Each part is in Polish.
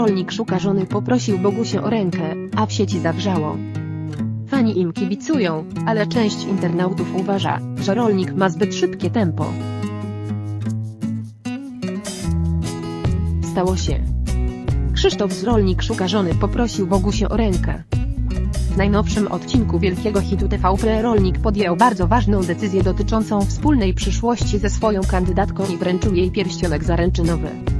rolnik szuka żony poprosił Bogusię o rękę, a w sieci zawrzało. Fani im kibicują, ale część internautów uważa, że rolnik ma zbyt szybkie tempo. Stało się. Krzysztof z Rolnik szuka żony poprosił Bogusię o rękę. W najnowszym odcinku wielkiego hitu TVP Rolnik podjął bardzo ważną decyzję dotyczącą wspólnej przyszłości ze swoją kandydatką i wręczył jej pierścionek zaręczynowy.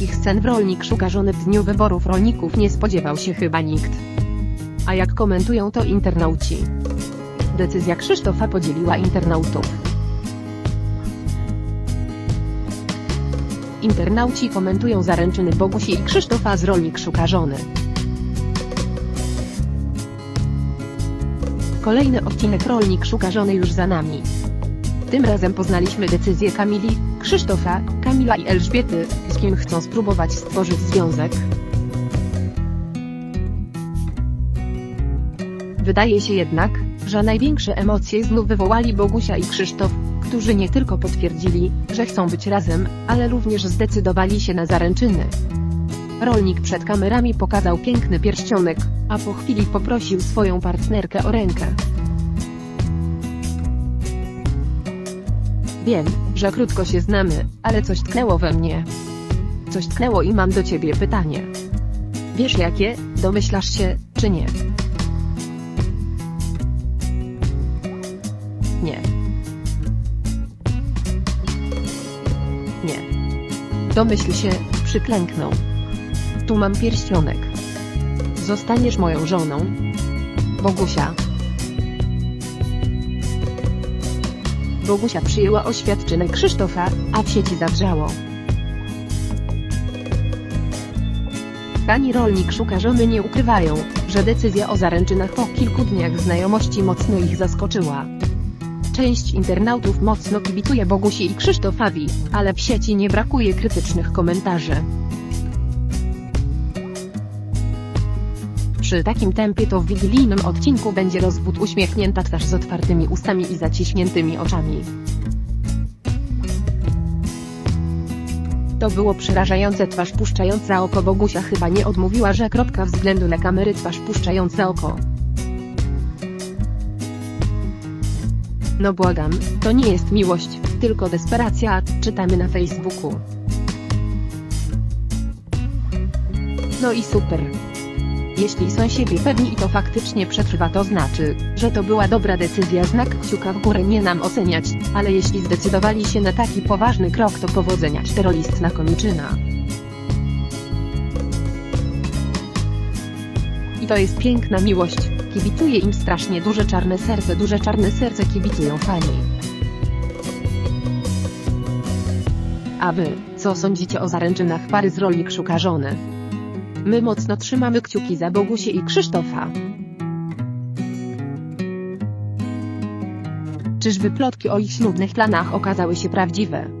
Takich scen w Rolnik szuka żony w dniu wyborów rolników nie spodziewał się chyba nikt. A jak komentują to internauci? Decyzja Krzysztofa podzieliła internautów. Internauci komentują zaręczyny Bogusi i Krzysztofa z Rolnik szuka żony. Kolejny odcinek Rolnik szuka żony już za nami. Tym razem poznaliśmy decyzję Kamili, Krzysztofa, Kamila i Elżbiety, kim chcą spróbować stworzyć związek. Wydaje się jednak, że największe emocje znów wywołali Bogusia i Krzysztof, którzy nie tylko potwierdzili, że chcą być razem, ale również zdecydowali się na zaręczyny. Rolnik przed kamerami pokazał piękny pierścionek, a po chwili poprosił swoją partnerkę o rękę. Wiem, że krótko się znamy, ale coś tknęło we mnie. Coś tknęło i mam do ciebie pytanie. Wiesz jakie, domyślasz się, czy nie? Nie. Nie. Domyśl się, przyklęknął. Tu mam pierścionek. Zostaniesz moją żoną? Bogusia. Bogusia przyjęła oświadczynę Krzysztofa, a w sieci zawrzało. Pani rolnik szuka żony nie ukrywają, że decyzja o zaręczynach po kilku dniach znajomości mocno ich zaskoczyła. Część internautów mocno kibicuje Bogusi i Krzysztofowi, ale w sieci nie brakuje krytycznych komentarzy. Przy takim tempie to w wigilijnym odcinku będzie rozwód uśmiechnięta twarz z otwartymi ustami i zaciśniętymi oczami. To było przerażające twarz puszczająca oko Bogusia chyba nie odmówiła że kropka względu na kamery twarz puszczająca oko. No błagam, to nie jest miłość, tylko desperacja, czytamy na Facebooku. No i super. Jeśli są siebie pewni i to faktycznie przetrwa to znaczy, że to była dobra decyzja znak kciuka w górę nie nam oceniać, ale jeśli zdecydowali się na taki poważny krok to powodzenia czterolistna koniczyna. I to jest piękna miłość, kibicuje im strasznie duże czarne serce duże czarne serce kibicują fani. A wy, co sądzicie o zaręczynach pary z rolnik szuka żony? My mocno trzymamy kciuki za Bogusię i Krzysztofa. Czyżby plotki o ich ślubnych planach okazały się prawdziwe?